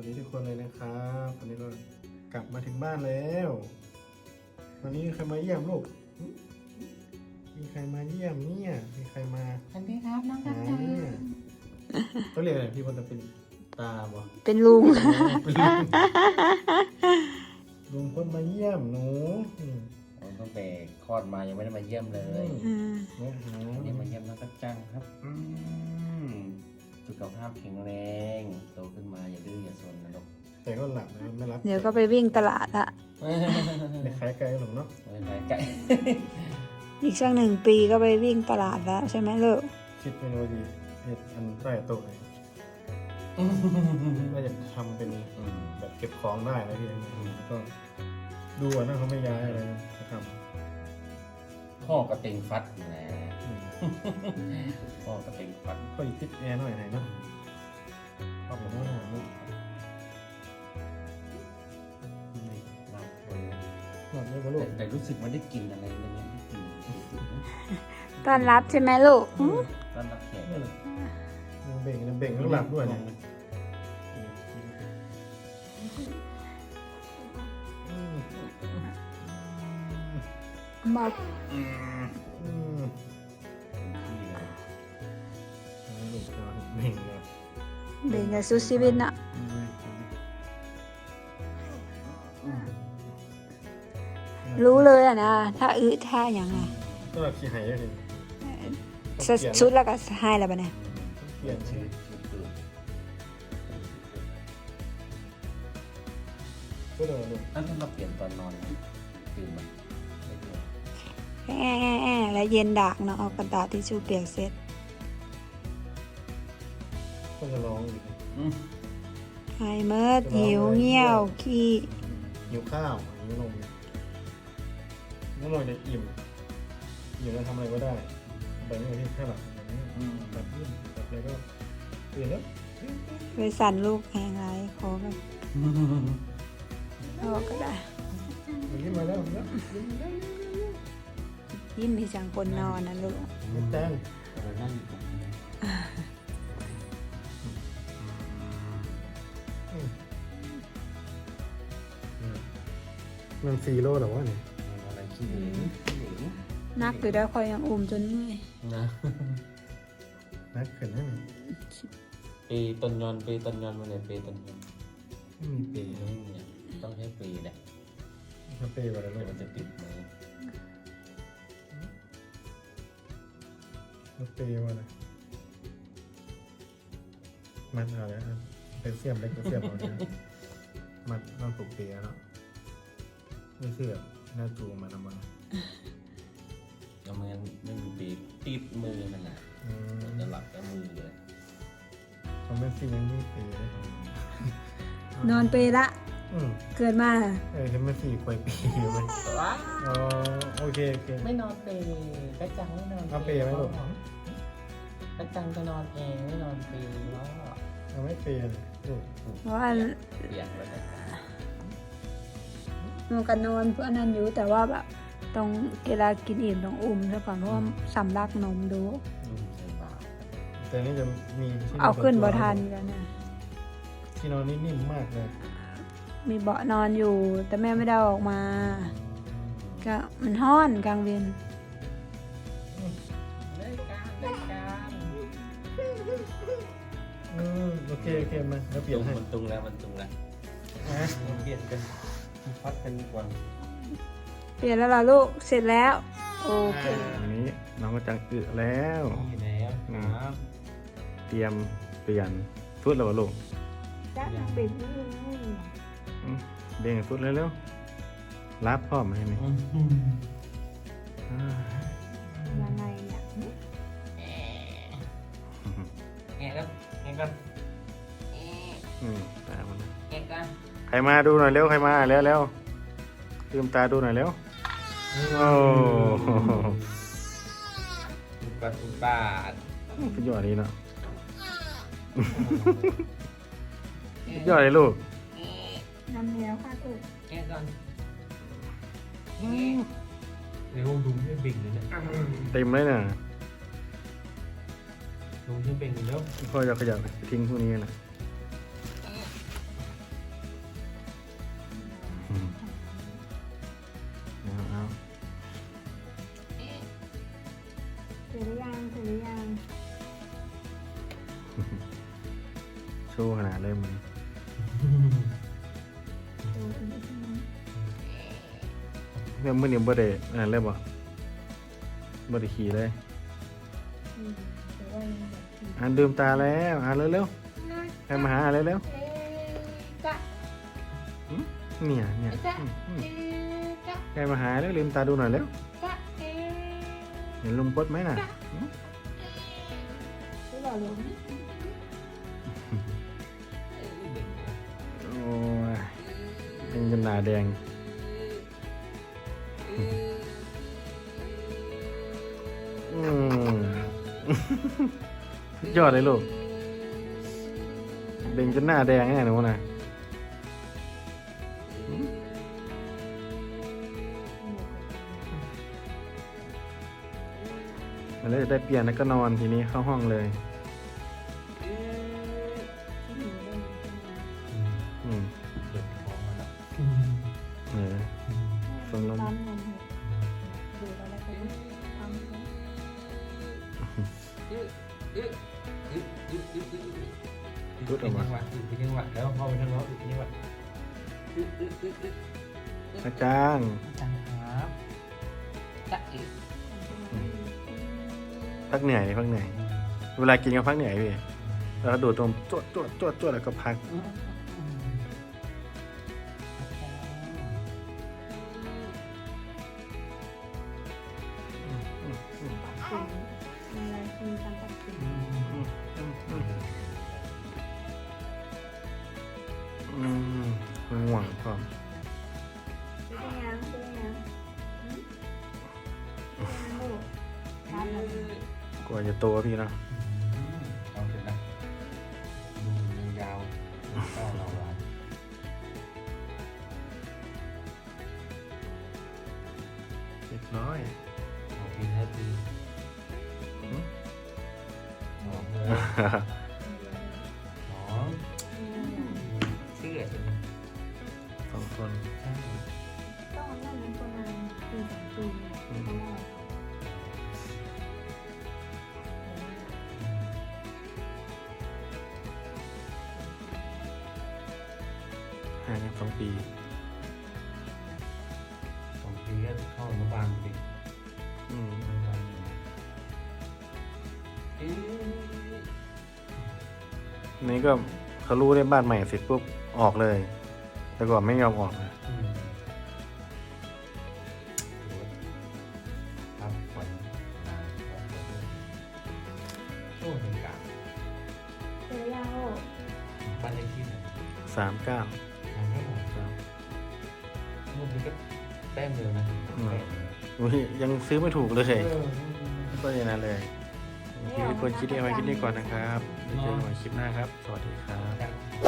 วัสดีทุกคนเลยนะครับวันนี้ก็กลับมาถึงบ้านแล้ว วันนี้มีใครมาเยี่ยมลูกหึมีใครมาเยี่ยมเนี่ย มีใครมาสวัสดีครับน้องกัหาจจังเนี่ยเขาเรียกอะไรพี่คนจะเป็นตาบ่เป็นลุง เป็นลุงลุงคนมาเยี่ยมหนูอืมตั้งแต่คลอดมายังไม่ได้มาเยี่ยมเลยอืม มาหาวันนี้มาเยี่ยมน้องกัจจังครับ อืม สุขภาพแข็งแรงโตขึ้นมาอย่าดื้ออย่าซนนะลูกแต่ก็หลับนะไม่รับเดี๋ยวก็ไปวิ่งตลาดละไม่คล้ายไกลหรอกเนาะไม่เป็นไรไก่อีกสักหนึ่งปีก็ไปวิ่งตลาดแล้วใช่ไหมลูกคิดเมนูดีเห็ดอันใต้โต๊ะเลยว่าจะทำเป็นอืมแบบเก็บของได้นะพี่แล้วก็ดูอะนะเขาไม่ย้ายอะไรนะจะทพ่อกระเต็งฟัดนะำอืม พ่อกระเต็งฟัดก็อีกติดแอร์หน่อยหน่อยเนาะชอบผมว่าหนูนี่น่ากลัวหมดเลยก็ลูกแต่แต่รู้สึกว่าได้กลินอะไรเลยเนี่ยได้กลินต้อนรับใช่ไหมลูกอืมต้อนรับแขกนี่แหละยังเบ่งยังเบ่งต้องหลับด้วยเนี่ยอืมบอกอืม เอาเบ่งเลยเบ่งกับซูชีวิตน่ะรู้เลยอะนะ ถ้าอื้อถ้าอย่างอะก็ขี้หายเลยสชุดแล้วก็ให้แล้วปะเนี่ยเปลี่ยนชื่ชื่ออชื่อตื่นก็เลยลูกถ้าถ้าเราเปลี่ยนตอนนอนตื่นมันไม่ตื่นแอะแอะแอะแล้วเย็นดากเนาะเอากระดาษทิชชู่เปียกเสร็จ ก็จะร้องอยู่อืมไฮเมิร์ดหิวเงี้ยว ขี้หิวข้าวหิวนมน้องนอยจะอิ่มอิ่มแล้วทำอะไรก็ได้แบบนี้ที่ข้างหลังแบบนี้อืมแบบนี้แบบอะไรก็ตื่นแล้วไปสั่นลูกแหงไรขอแบบเอาก็ได้มันยิ้มมาแล้วแล้วยิ้มมีจังคนนอนนะลูกยิ้มแจ้งเรานั่งอยู่ตรง มันซีโร่หรอวะเนี่ยมันอะไรขี้เหร่ขี้เหร่นักอยู่ได้คอยยังอุ้มจนเมื่อยนะนักเกินนั่นปีต้นยอนปีต้นยอนมาเลยปีต้นยอนไม่มีเปย์ไม่มีอะต้องใช้ปีแหละถ้าเปย์ไปแล้วเดี๋ยวมัมันนจะติดมือถ้าเปย์มาเลยมันเอาแล้วเป็นเสียมเล็กเป็นเสียมเอาเนี่ยมันมันปลุกเปย์แล้ว ไม่เชื่อหน้าจูงมันเอามาแล้วมันไม่มีปีติดมือนั่นแหละอืมจะหลับกับมือเลยเขาไม่ซียังไม่เปย์เลยนอนเปรละอืมเกิดมาเออเห็นมันสี่ควยปีอยู่ไหมว้าอ๋อโอเคโอเคไม่นอนเปย์กระจังไม่นอนเอาเปย์ไหมลูกกระจังจะนอนเองไม่นอนเปย์แล้วเอาไม่เปย์เลยลูกเพราะว่า เปียกแล้วแต่ หนูกันนอนเพื่อนนั้นอยู่แต่ว่าแบบต้องเวลากินอิ่มต้องอุ้มซะก่อนเพราะว่าสำลักนมดูอืมใช่เปล่าแต่นี่จะมีที่เอาขึ้นส่บ่วตัวทันกันนะที่นอนนี่นิ่มมากเลย มีเบาะนอนอยู่ แต่แม่ไม่ได้เอาออกมา ก็มันห้อนกลางเวียนได้การได้การอืมโอเคโอเคมาแล้วเปลี่ยนตุงให้มันตุงแล้วมันตุงแล้วนะมาเปลี่ยนกัน พัดกันดีกว่าเปลี่ยนแล้วล่ะลูก เสร็จแล้ว โอเค อันนี้น้องก็จังอึแล้ว นี่แล้วครับเตรียมเปลี่ยนฟุตแล้วเหรอลูกจ้าปิดอืมเบ่งฟุตเร็วๆรับพร้อมให้ไหมอ่ายังไงเนี่ยแงะครับแงะกันอืม ใครมาดูหน่อยเร็วใครมาแล้วแล้วลืมตาดูหน่อยเร็วโอ้โหอุปัดอุปาดสุดยอดนี้เนาะสุดยอดเลยลูกน้ำเลี้ยวค่ะลูกแงะกันเดี๋ยวดูให้บิ่งเลยนะเต็มเลยน่ะดูให้บิ่งแล้วพ่อจะขยับไปทิ้งพวกนี้นะ สู้ขนาดเลยมึงเรื่องมื่อนี้บ่ได้อ่านเลยบ่บ่ได้ขี่เลย อ่านดื่มตาแล้วอ่านเร็วๆใครมาหาอ่านเร็วจ้ะๆหึเนี่ยเนี่ยะใครมาหาแล้วลืมตาดูหน่อยเร็วเห็นลุงพดไหมน่ะหล่อลุง โอ้ยเป็นจนหนาแดง อืมสุดยอดเลยลูกเบ่งจนหน้าแดงแน่หนูนะมันเลยได้เปลี่ยนแล้วก็นอนทีนี้เข้าห้องเลย รุดออกมาจังหวะอึดเป็นจังหวะแล้วพอไปทางโน้นอึดเป็นจังหวะอึดอึดอึดอึดอาจารย์จังครับจ๊ะอึดพักเหนื่อยพักเหนื่อย เวลากินก็พักเหนื่อยพี่แล้วดูดนมจวดจวดจวดจวดแล้วก็พัก มง่วงพร้อมซื้อยังซื้อยังซื้อยังลูกทานแล้วกว่าจะโตพี่เนาะเอาเถอะนะดูยาวๆก็เราหวานเรียบร้อยหอมกินให้ดีหอมเลย คนใช่ต้องนั่งนั้นประมาณปีสองปีเพราะว่าห่างกันสองปีสองปีก็เข้าอนุบาลพอดีอืมอนุบาลหนึ่งเอ๊ะนี่ก็เขารู้ได้บ้านใหม่เสร็จปุ๊บออกเลย แต่ก่อนไม่ยอมออกนะอืมถือว่าพักผ่อนานพักผ่อนด้วยโอ้เป็นกาเจอยาลูกบ้านเลขที่ไหนสามเก้าทางไม่หมดครับเมื่อกี้ก็แต้มเดียวนะอืม แต้มเดียวอุ๊ยยังซื้อไม่ถูกเลยเออ ก็อย่างนั้นเลยโอเคทุกคนคิดเอาไว้คิดนี้ก่อนนะครับเดี๋ยวเจอกันใหม่คลิปหน้าครับ สวัสดีครับ ครับ